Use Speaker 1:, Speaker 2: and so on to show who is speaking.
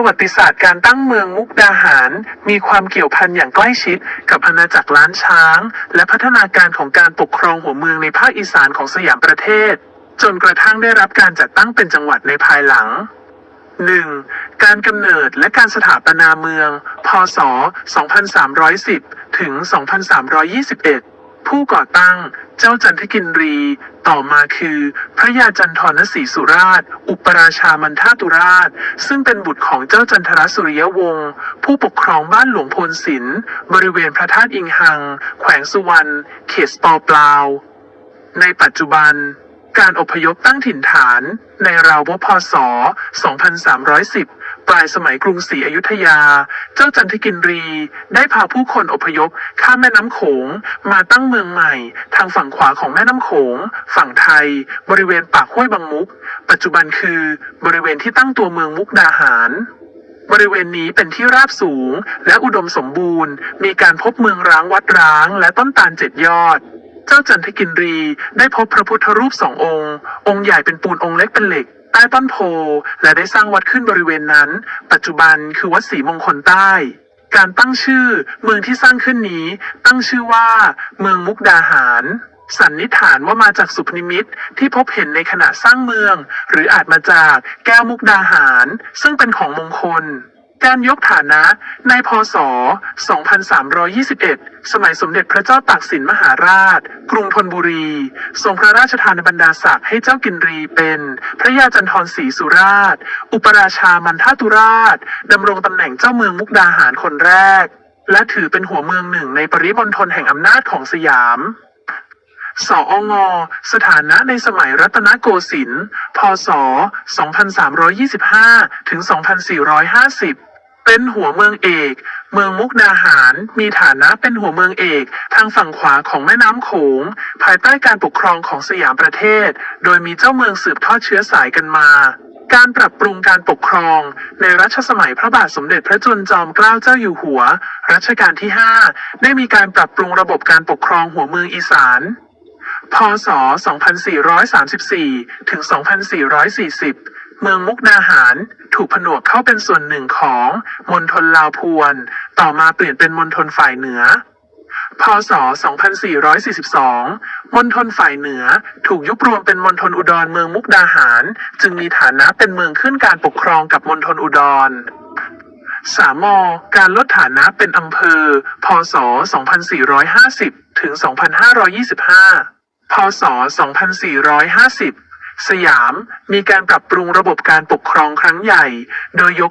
Speaker 1: ประวัติศาสตร์การตั้งเมืองมุกดาหาร มีความเกี่ยวพันอย่างใกล้ชิด กับอาณาจักรล้านช้าง และพัฒนาการของการปกครองหัวเมืองในภาคอีสานของสยามประเทศ จนกระทั่งได้รับการจัดตั้งเป็นจังหวัดในภายหลัง 1. การกำเนิดและการสถาปนาเมือง พศ 2310 ถึง 2321 ผู้ก่อตั้งเจ้าจันทกินรี ต่อมาคือ พระยาจันทรศรีสุราช อุปราชามันทาตุราช ซึ่งเป็นบุตรของเจ้าจันทรสุริยวงศ์ผู้ปกครองบ้านหลวงพลสินบริเวณพระธาตุอิงหัง แขวงสุวรรณเขตปอปลาว ในปัจจุบัน การอพยพตั้งถิ่นฐานในราวพศ 2310 ปลายสมัยกรุงศรีอยุธยา เจ้าจันทกินรี ได้พาผู้คนอพยพข้ามแม่น้ำโขง มาตั้งเมืองใหม่ ทางฝั่งขวาของแม่น้ำโขง ฝั่งไทย บริเวณปากห้วยบางมุก ปัจจุบันคือบริเวณที่ตั้งตัวเมืองมุกดาหารบริเวณนี้เป็นที่ราบสูงและอุดมสมบูรณ์ มีการพบเมืองร้างวัดร้างและต้นตาลเจ็ดยอด เจ้าจันทกินรีได้พบพระพุทธรูปสององค์ องค์ใหญ่เป็นปูนองค์เล็กเป็นเหล็กใต้ต้นโพและได้สร้างวัดขึ้นบริเวณนั้น ปัจจุบันคือวัดศรีมงคลใต้ การตั้งชื่อเมืองที่สร้างขึ้นนี้ ตั้งชื่อว่า เมืองมุกดาหาร สันนิษฐานว่ามาจากสุพนิมิตที่พบเห็นในขณะสร้างเมือง หรืออาจมาจากแก้วมุกดาหาร ซึ่งเป็นของมงคล การยกฐานะในพศ 2321 สมัยสมเด็จพระเจ้าตากสินมหาราช กรุงธนบุรี ทรงพระราชทานบรรดาศักดิ์ให้เจ้ากินรีเป็น พระยาจันทรศรีสุราช อุปราชามันทาตุราช ดำรงตำแหน่งเจ้าเมืองมุกดาหารคนแรก และถือเป็นหัวเมืองหนึ่งในปริมณฑลแห่งอำนาจของสยามสองสถานะในสมัยรัตนโกสินทร์ พศ 2325 ถึง 2450 เป็นหัวเมืองเอก เมืองมุกดาหาร มีฐานะเป็นหัวเมืองเอก ทางฝั่งขวาของแม่น้ำโขง ภายใต้การปกครองของสยามประเทศ โดยมีเจ้าเมืองสืบทอดเชื้อสายกันมาการปรับปรุงการปกครอง ในรัชสมัยพระบาทสมเด็จพระจุลจอมเกล้าเจ้าอยู่หัว รัชกาลที่ 5 ได้มีการปรับปรุงระบบการปกครองหัวเมืองอีสาน พศ 2434 ถึง 2440 เมืองมุกดาหารถูกผนวกเข้าเป็นส่วนหนึ่งของมณฑลลาวพวน ต่อมาเปลี่ยนเป็นมณฑลฝ่ายเหนือ พศ 2442 มณฑลฝ่ายเหนือถูกยุบรวมเป็นมณฑลอุดรเมืองมุกดาหาร จึงมีฐานะเป็นเมืองขึ้นการปกครองกับมณฑลอุดรสามอการลดฐานะเป็นอำเภอ พศ 2450 ถึง 2525 พศ 2450 สยามมีการปรับปรุงระบบการปกครองครั้งใหญ่ โดยยก